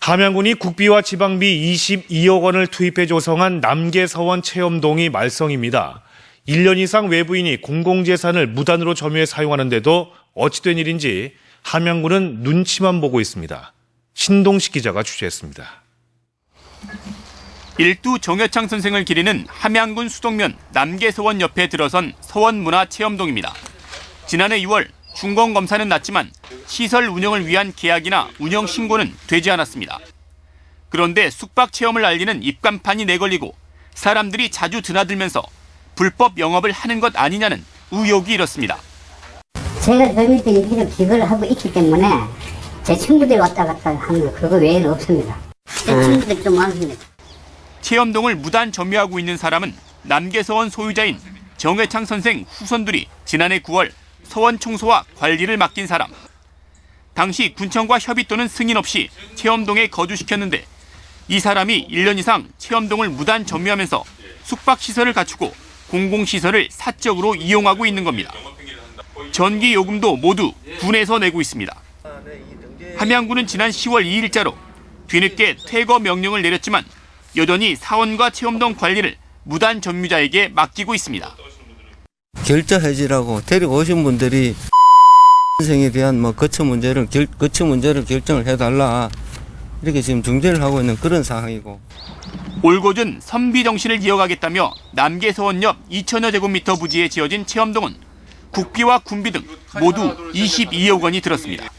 함양군이 국비와 지방비 22억 원을 투입해 조성한 남계서원 체험동이 말썽입니다. 1년 이상 외부인이 공공재산을 무단으로 점유해 사용하는데도 어찌된 일인지 함양군은 눈치만 보고 있습니다. 신동식 기자가 취재했습니다. 일두 정여창 선생을 기리는 함양군 수동면 남계서원 옆에 들어선 서원문화체험동입니다. 지난해 6월 중공 검사는 났지만 시설 운영을 위한 계약이나 운영 신고는 되지 않았습니다. 그런데 숙박 체험을 알리는 입간판이 내걸리고 사람들이 자주 드나들면서 불법 영업을 하는 것 아니냐는 의혹이 일었습니다. 제가 저 밑에 계속 기거를 하고 있기 때문에 제 친구들이 왔다 갔다 하는 거 그거 외에는 없습니다. 제 친구들이 좀 많습니다. 체험동을 무단 점유하고 있는 사람은 남계서원 소유자인 정회창 선생 후손들이 지난해 9월 서원 청소와 관리를 맡긴 사람. 당시 군청과 협의 또는 승인 없이 체험동에 거주시켰는데 이 사람이 1년 이상 체험동을 무단 점유하면서 숙박시설을 갖추고 공공시설을 사적으로 이용하고 있는 겁니다. 전기 요금도 모두 군에서 내고 있습니다. 함양군은 지난 10월 2일자로 뒤늦게 퇴거 명령을 내렸지만 여전히 사원과 체험동 관리를 무단 점유자에게 맡기고 있습니다. 결자 해지라고 데리고 오신 분들이 선생에 대한 뭐 거처 문제를 결, 거처 문제를 결정을 해달라 이렇게 지금 중재를 하고 있는 그런 상황이고 올고준 선비 정신을 이어가겠다며 남계서원 옆 2천여 제곱미터 부지에 지어진 체험동은 국비와 군비 등 모두 22억 원이 들었습니다.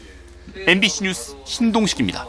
MBC 뉴스 신동식입니다.